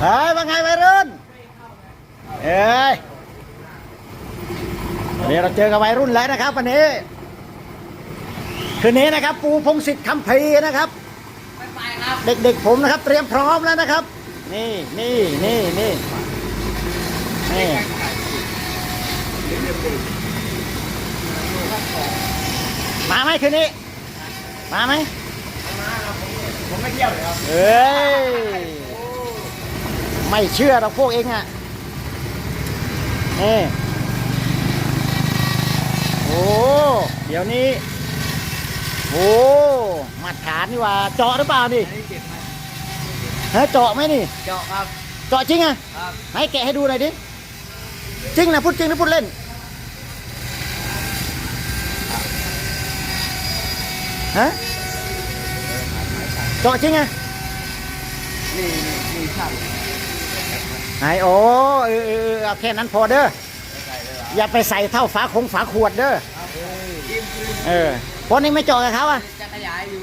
เฮ้ยว่าไงวัยรุ่นเอ้ยวันนี้เราเจอกับวัยรุ่นแล้วนะครับ วันนี้ คืนนี้นะครับ ปูพงศิษฐ์คำพีร์นะครับไม่ไปครับ เด็กๆผมนะครับ เตรียมพร้อมแล้วนะครับ นี่นี่นี่นี่นี่มาไหมคืนนี้ มาไหมผมไม่เที่ยวเลยครับเอ้ย ไม่เชื่อหรอกพวกเองอะนี่โอ้เดี๋ยวนี้ โอ้มาตรฐานนี่หว่า เจาะหรือเปล่านี่อันนี้เจ็บไหมเฮ้ยเจาะไหมนี่ เจาะครับ เจาะจริงอะครับ ให้แกะให้ดูหน่อยดิจริงนะพูดจริงหรือพูดเล่น ฮะ เจาะจริงอะนี่นี่นี่ช่าง ไหนโอ้เออเออเออเอาแค่นั้นพอเด้อใส่เลยเหรออย่าไปใส่เท่าฝาคงฝาขวดเด้อครับจิ้มจิ้มเออเพราะนี่ไม่เจาะกับเขาอะจะขยายอยู่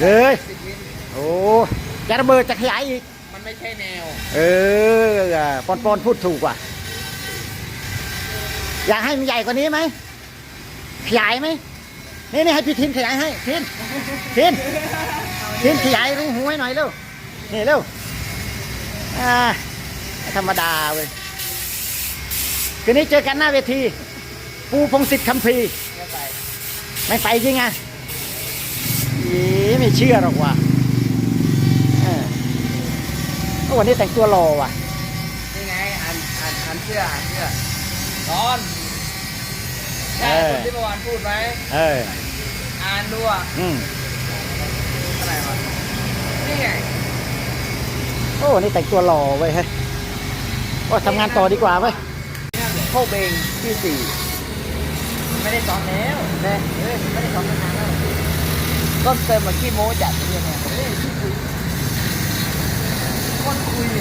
เลยสิบมิลโอ้จะระเบิดจะขยายอีกมันไม่ใช่แนว เออปอนปอนพูดถูกว่ะอยากให้มันใหญ่กว่านี้ไหมขยายไหมนี่นี่ให้พี่ทินขยายให้ทินทินทินขยายรูหูให้หน่อยเร็วนี่เร็วอ่าไม่ ธรรมดาเว้ยคืนนี้เจอกันหน้าเวที ปูพงศิษฐ์คำพีร์ไม่ไปไม่ไปจริงอะอีไม่เชื่อหรอกว่ะเออโอ้วันนี้แต่งตัวหล่อว่ะ นี่ไงอ่านอ่านอ่านเสื้ออ่านเสื้อตอนใช่คนที่เมื่อวานพูดไหมเอออ่านดูอะอืมอะไรวะนี่ไงโอ้วันนี้แต่งตัวหล่อเว้ยเฮ้ย โอ้ทำงานต่อดีกว่าเว้ยโคเบงที่สี่ไม่ได้ซ้อมแล้วเนี่ยเฮ้ยไม่ได้ซ้อมมานานแล้วต้นเติมมาขี้โม้จัดเนี่ยเนี่ยเฮ้ยขี้คุยคนคุย